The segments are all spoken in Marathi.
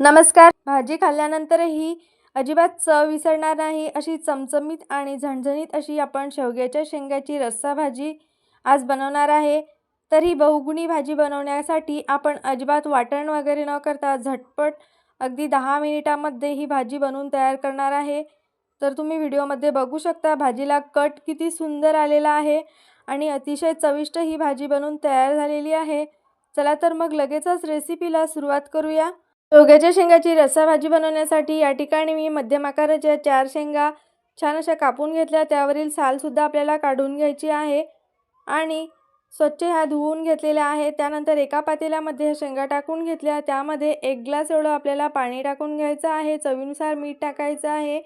नमस्कार. भाजी खाल्ल्यानंतरही अजिबात चव विसरणार नाही अशी चमचमीत आणि झणझणीत अशी आपण शेवग्याच्या शेंगाची रस्सा भाजी आज बनवणार आहे. तर ही बहुगुणी भाजी बनवण्यासाठी आपण अजिबात वाटण वगैरे न करता झटपट अगदी दहा मिनिटामध्ये ही भाजी बनवून तयार करणार आहे. तर तुम्ही व्हिडिओमध्ये बघू शकता भाजीला कट किती सुंदर आलेला आहे आणि अतिशय चविष्ट ही भाजी बनवून तयार झालेली आहे. चला तर मग लगेचच रेसिपीला सुरुवात करूया. शेवग्याच्या शेंगाची रस्सा भाजी बनवण्यासाठी या ठिकाणी मी मध्यम आकाराच्या चार शेंगा छान अशा कापून घेतल्या. त्यावरील सालसुद्धा आपल्याला काढून घ्यायची आहे. आणि स्वच्छ ह्या धुवून घेतलेल्या आहे. त्यानंतर एका पातेल्यामध्ये ह्या शेंगा टाकून घेतल्या. त्यामध्ये एक ग्लास एवढं आपल्याला पाणी टाकून घ्यायचं आहे. चवीनुसार मीठ टाकायचं आहे.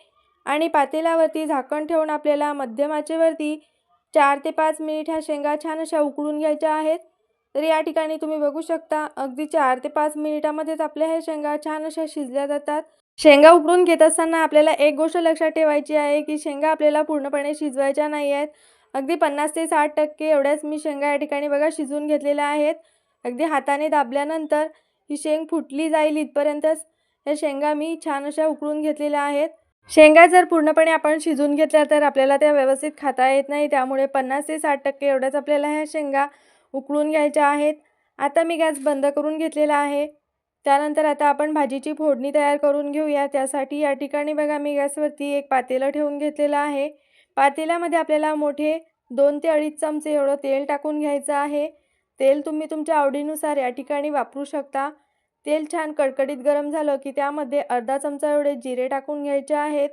आणि पातेल्यावरती झाकण ठेवून आपल्याला मध्यमाचेवरती चार ते पाच मिनिट ह्या शेंगा छान अशा उकळून घ्यायच्या आहेत. तर या ठिकाणी तुम्ही बघू शकता अगदी चार ते पाच मिनिटामध्येच आपल्या ह्या शेंगा छान अशा शिजल्या जातात. शेंगा उकडून घेत असताना आपल्याला एक गोष्ट लक्षात ठेवायची आहे की शेंगा आपल्याला पूर्णपणे शिजवायच्या नाही आहेत. अगदी पन्नास ते साठ टक्के एवढ्याच मी शेंगा या ठिकाणी बघा शिजवून घेतलेल्या आहेत. अगदी हाताने दाबल्यानंतर ही शेंग फुटली जाईल इथपर्यंतच. ह्या शेंगा मी छान अशा उकळून घेतलेल्या आहेत. शेंगा जर पूर्णपणे आपण शिजवून घेतल्या तर आपल्याला त्या व्यवस्थित खाता येत नाही. त्यामुळे पन्नास ते साठ टक्के एवढ्याच आपल्याला ह्या शेंगा उकळून घ्यायच्या आहेत. आता मी गॅस बंद करून घेतलेला आहे. त्यानंतर आता आपण भाजीची फोडणी तयार करून घेऊया. त्यासाठी या ठिकाणी बघा मी गॅसवरती एक पातेलं ठेवून घेतलेलं आहे. पातेल्यामध्ये आपल्याला मोठे दोन ते अडीच चमचे एवढं तेल टाकून घ्यायचं आहे. तेल तुम्ही तुमच्या आवडीनुसार या ठिकाणी वापरू शकता. तेल छान कडकडीत गरम झालं की त्यामध्ये अर्धा चमचा एवढे जिरे टाकून घ्यायचे आहेत.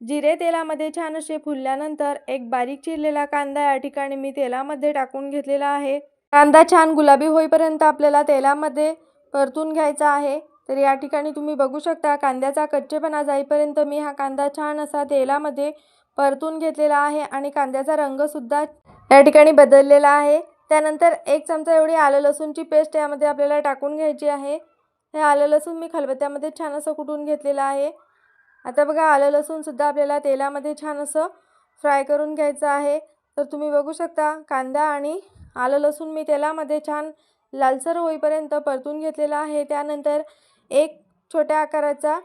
जिरे तेलामध्ये छान असे फुलल्यानंतर एक बारीक चिरलेला कांदा या ठिकाणी मी तेलामध्ये टाकून घेतलेला आहे. कांदा छान गुलाबी होईपर्यंत आपल्याला तेलामध्ये परतून घ्यायचा आहे. तर या ठिकाणी तुम्ही बघू शकता कांद्याचा कच्चेपणा जाईपर्यंत मी हा कांदा छान असा तेलामध्ये परतून घेतलेला आहे आणि कांद्याचा रंगसुद्धा या ठिकाणी बदललेला आहे. त्यानंतर एक चमचा एवढी आलं लसूणची पेस्ट यामध्ये आपल्याला टाकून घ्यायची आहे. हे आलं लसूण मी खलबत्त्यामध्ये छान असं कुटून घेतलेलं आहे. आता बघा आलं लसूणसुद्धा आपल्याला तेलामध्ये छान असं फ्राय करून घ्यायचं आहे. तर तुम्ही बघू शकता कांदा आणि आलं लसूण मी तेलामध्ये छान लालसर होईपर्यंत परतून घेतलेला आहे. त्यानंतर एक छोट्या आकाराचा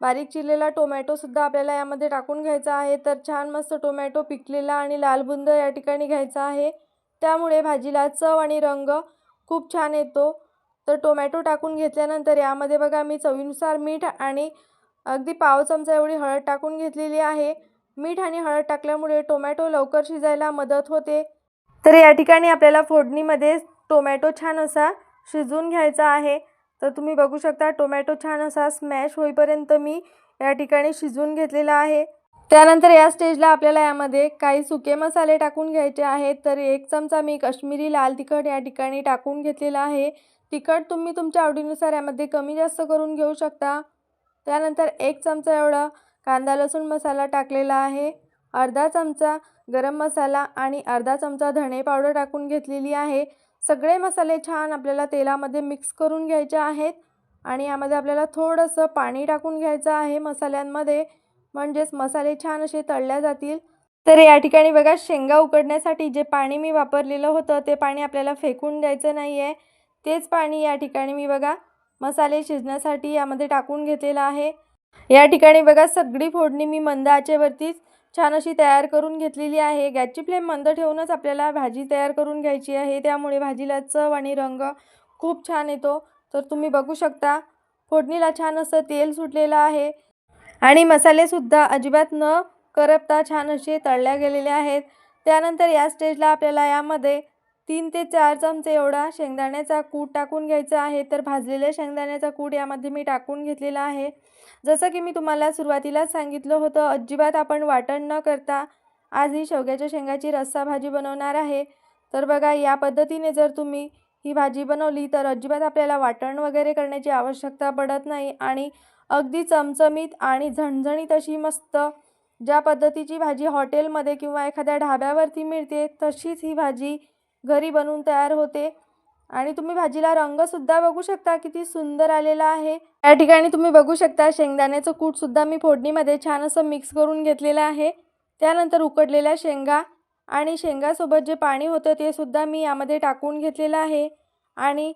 बारीक चिरलेला टोमॅटोसुद्धा आपल्याला यामध्ये टाकून घ्यायचा आहे. तर छान मस्त टोमॅटो पिकलेला आणि लालबुंद या ठिकाणी घ्यायचा आहे. त्यामुळे भाजीला चव आणि रंग खूप छान येतो. तर टोमॅटो टाकून घेतल्यानंतर यामध्ये बघा मी चवीनुसार मीठ आणि अगदी पाव चमचा एवढी हळद टाकून घेतलेली आहे. मीठ आणि हळद टाकल्यामुळे टोमॅटो लवकर शिजायला मदत होते. तर या ठिकाणी आपल्याला फोडणीमध्ये टोमॅटो छान असा शिजवून घ्यायचा आहे. तर तुम्ही बघू शकता टोमॅटो छान असा स्मॅश होईपर्यंत मी या ठिकाणी शिजवून घेतलेला आहे. त्यानंतर या स्टेजला आपल्याला यामध्ये काही सुके मसाले टाकून घ्यायचे आहेत. तर एक चमचा मी कश्मीरी लाल तिखट या ठिकाणी टाकून घेतलेला आहे. तिखट तुम्ही तुमच्या आवडीनुसार यामध्ये कमी जास्त करून घेऊ शकता. त्यानंतर एक चमचा एवढा कांदा लसूण मसाला टाकलेला आहे. अर्धा चमचा गरम मसाला आणि अर्धा चमचा धणे पावडर टाकून घेतलेली आहे. सगळे मसाले छान आपल्याला तेलामध्ये मिक्स करून घ्यायचे आहेत आणि यामध्ये आपल्याला थोडंसं पाणी टाकून घ्यायचं आहे मसाल्यांमध्ये. म्हणजेच मसाले छान असे तळल्या जातील. तर या ठिकाणी बघा शेंगा उकडण्यासाठी जे पाणी मी वापरलेलं होतं ते पाणी आपल्याला फेकून द्यायचं नाही आहे तेच पाणी या ठिकाणी मी बघा मसाले शिजण्यासाठी यामध्ये टाकून घेतलेलं आहे. या ठिकाणी बघा सगळी फोडणी मी मंद आचेवरतीच छान अशी तयार करून घेतलेली आहे. गॅसची फ्लेम मंद ठेवूनच आपल्याला भाजी तयार करून घ्यायची आहे. त्यामुळे भाजीला चव आणि रंग खूप छान येतो. तर तुम्ही बघू शकता फोडणीला छान असं तेल सुटलेलं आहे. आणि मसालेसुद्धा अजिबात न करपता छान असे तळल्या गेलेले आहेत. त्यानंतर या स्टेजला आपल्याला यामध्ये तीन ते चार चमचे एवढा शेंगदाण्याचा कूट टाकून घ्यायचा आहे. तर भाजलेल्या शेंगदाण्याचा कूट यामध्ये मी टाकून घेतलेला आहे. जसं की मी तुम्हाला सुरुवातीलाच सांगितलं होतं अजिबात आपण वाटण न करता आज ही शेवग्याच्या शेंगाची रस्सा भाजी बनवणार आहे. तर बघा या पद्धतीने जर तुम्ही ही भाजी बनवली तर अजिबात आपल्याला वाटण वगैरे करण्याची आवश्यकता पडत नाही. आणि अगदी चमचमीत आणि झणझणीत अशी मस्त ज्या पद्धतीची भाजी हॉटेलमध्ये किंवा एखाद्या ढाब्यावरती मिळते तशीच ही भाजी घरी बनवून तयार होते. आणि तुम्ही भाजीला रंगसुद्धा बघू शकता किती सुंदर आलेला आहे. या ठिकाणी तुम्ही बघू शकता शेंगदाण्याचं कूटसुद्धा मी फोडणीमध्ये छान असं मिक्स करून घेतलेलं आहे. त्यानंतर उकडलेल्या शेंगा आणि शेंगासोबत जे पाणी होतं ते सुद्धा मी यामध्ये टाकून घेतलेलं आहे. आणि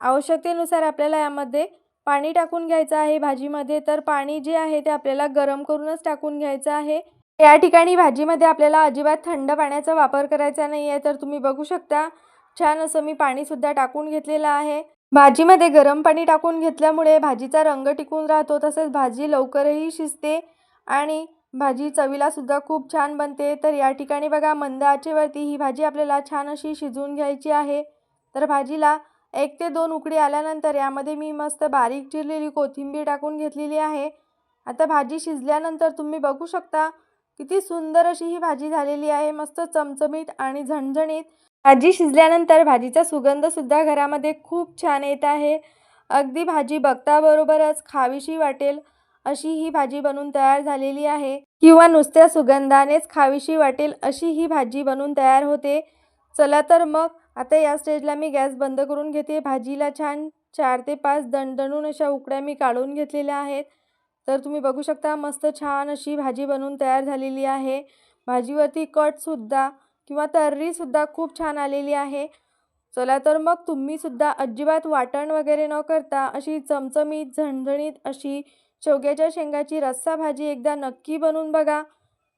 आवश्यकतेनुसार आपल्याला यामध्ये पाणी टाकून घ्यायचं आहे भाजीमध्ये. तर पाणी जे आहे ते आपल्याला गरम करूनच टाकून घ्यायचं आहे. या ठिकाणी भाजीमध्ये आपल्याला अजिबात थंड पाण्याचा वापर करायचा नाही आहे तर तुम्ही बघू शकता. छान असं मी पाणीसुद्धा टाकून घेतलेलं आहे. भाजीमध्ये गरम पाणी टाकून घेतल्यामुळे भाजीचा रंग टिकून राहतो तसेच भाजी लवकरही शिजते आणि भाजी चवीलासुद्धा खूप छान बनते. तर या ठिकाणी बघा मंद आचेवरती ही भाजी आपल्याला छान अशी शिजवून घ्यायची आहे. तर भाजीला एक ते दोन उकडी आल्यानंतर यामध्ये मी मस्त बारीक चिरलेली कोथिंबीर टाकून घेतलेली आहे. आता भाजी शिजल्यानंतर तुम्ही बघू शकता किती सुंदर अशी ही भाजी झालेली आहे. मस्त चमचमीत आणि झणझणीत. भाजी शिजल्यानंतर भाजीचा सुगंधसुद्धा घरामध्ये खूप छान येत आहे. अगदी भाजी बघताबरोबरच खावीशी वाटेल अशी ही भाजी बनून तयार झालेली आहे. किंवा नुसत्या सुगंधानेच खावीशी वाटेल अशी ही भाजी बनून तयार होते. चला तर मग आता या स्टेजला मी गॅस बंद करून घेते. भाजीला छान चार ते पाच दणदणून अशा उकड्या मी काढून घेतलेल्या आहेत. तर तुम्ही बघू शकता मस्त छान अशी भाजी बनवून तयार झालेली आहे. भाजीवरती कटसुद्धा किंवा तर्रीसुद्धा खूप छान आलेली आहे. चला तर मग तुम्हीसुद्धा अजिबात वाटण वगैरे न करता अशी चमचमीत झणझणीत अशी शेवग्याच्या शेंगाची रस्सा भाजी एकदा नक्की बनवून बघा.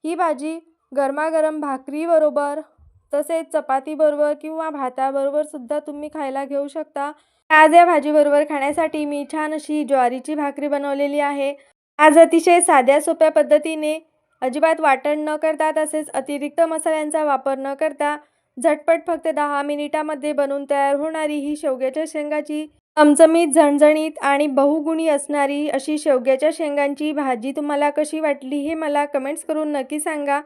ही भाजी गरमागरम भाकरीबरोबर तसेच चपातीबरोबर किंवा भाताबरोबर सुद्धा तुम्ही खायला घेऊ शकता. आज या भाजीबरोबर खाण्यासाठी मी छान अशी ज्वारीची भाकरी बनवलेली आहे. आज अतिशय साध्या सोप्या पद्धतीने अजिबात वाटण न करता तसेच अतिरिक्त मसाल्यांचा वापर न करता झटपट फक्त दहा मिनिटामध्ये बनवून तयार होणारी ही शेवग्याच्या शेंगाची चमचमीत झणझणीत आणि बहुगुणी असणारी अशी शेवग्याच्या शेंगांची भाजी तुम्हाला कशी वाटली हे मला कमेंट्स करून नक्की सांगा.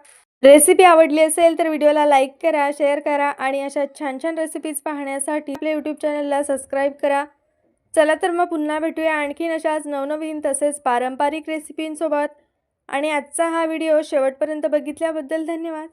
रेसिपी आवडली असेल तर व्हिडिओला लाईक करा शेअर करा आणि अशा छान छान रेसिपीज पाहण्यासाठी आपल्या यूट्यूब चॅनलला सबस्क्राईब करा. चला तर मग पुन्हा भेटूया आणखीन अशाच नवनवीन तसेच पारंपरिक रेसिपींसोबत आणि आजचा हा व्हिडिओ शेवटपर्यंत बघितल्याबद्दल धन्यवाद.